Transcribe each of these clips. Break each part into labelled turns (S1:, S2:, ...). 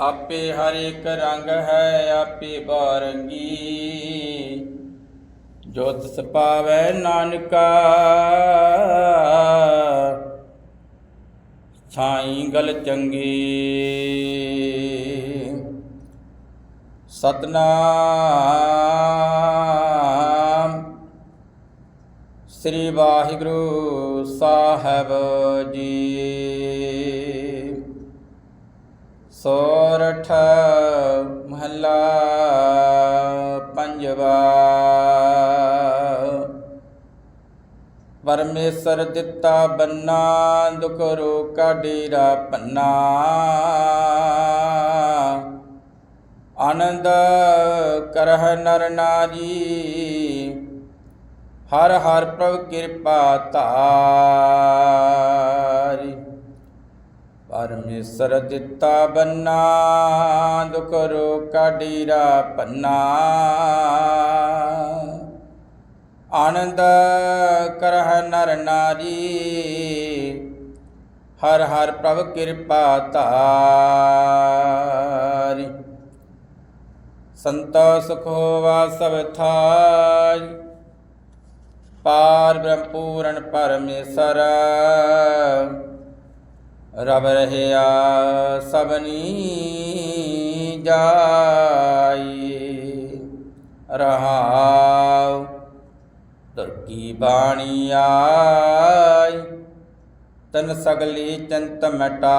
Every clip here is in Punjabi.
S1: ਆਪੇ ਹਰ ਇੱਕ ਰੰਗ ਹੈ, ਆਪੇ ਬਾਰੰਗੀ। ਜੋ ਤਿਸ ਪਾਵੈ ਨਾਨਕਾ। ਸਾਈਂ ਗਲ ਚੰਗੀ। ਸਤਨਾਮ। ਸ੍ਰੀ ਵਾਹਿਗੁਰੂ ਸਾਹਿਬ ਜੀ। ਸੋਰਠ ਮਹੱਲਾ ਪੰਜਵਾ। ਪਰਮੇਸ਼ਰ ਦਿੱਤਾ ਬੰਨਾ, ਦੁਖ ਰੋਕਾ ਡੇਰਾ ਪੰਨਾ। ਆਨੰਦ ਕਰਹ ਨਰ ਨਾਰੀ, ਹਰ ਹਰ ਪ੍ਰਭ ਕਿਰਪਾ ਧਾਰੀ। ਪਰਮੇਸ਼ਰ ਦਿੱਤਾ ਬੰਨਾ, ਦੁਖ ਰੋਕਾ ਡੇਰਾ ਪੰਨਾ। ਆਨੰਦ ਕਰਹ ਨਰ ਨਾਰੀ, ਹਰ ਹਰ ਪ੍ਰਭ ਕਿਰਪਾ ਧਾਰੀ। ਸੰਤੋ ਸੁਖ ਹੋਵਾ ਸਭ ਥਾਈ ਪਾਰ ਬ੍ਰਹਮ ਪੂਰਨ ਪਰਮੇਸ਼ਰ ਰਬ ਰਹਿਆ ਸਭਨੀ ਜਾਈ ਰਹਾਉ ਤੁਰਕੀ ਬਾਣੀ ਆਈ, ਤਨ ਸਗਲੀ ਚੰਤ ਮਟਾਈ।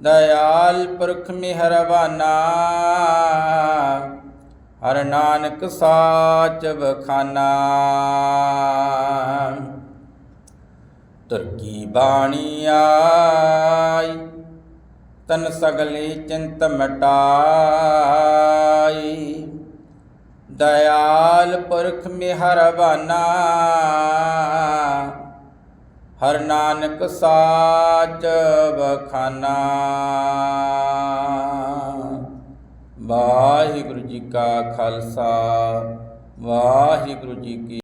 S1: ਦਇਆਲ ਪੁਰਖ ਮਿਹਰਬਾਨਾ ਹਰ ਨਾਨਕ ਸਾਚ ਬਖਾਨਾ ਤੁਰਕੀ ਬਾਣੀ ਆਈ? ਤਨ ਸਗਲੀ ਚਿੰਤ ਮਟਾਈ। ਦਇਆਲ ਪੁਰਖ ਮਿਹਰਬਾਨਾ ਹਰ ਨਾਨਕ ਸਾਚ ਬਖਾਨਾ। ਵਾਹਿਗੁਰੂ ਜੀ ਕਾ ਖਾਲਸਾ, ਵਾਹਿਗੁਰੂ ਜੀ ਕੀ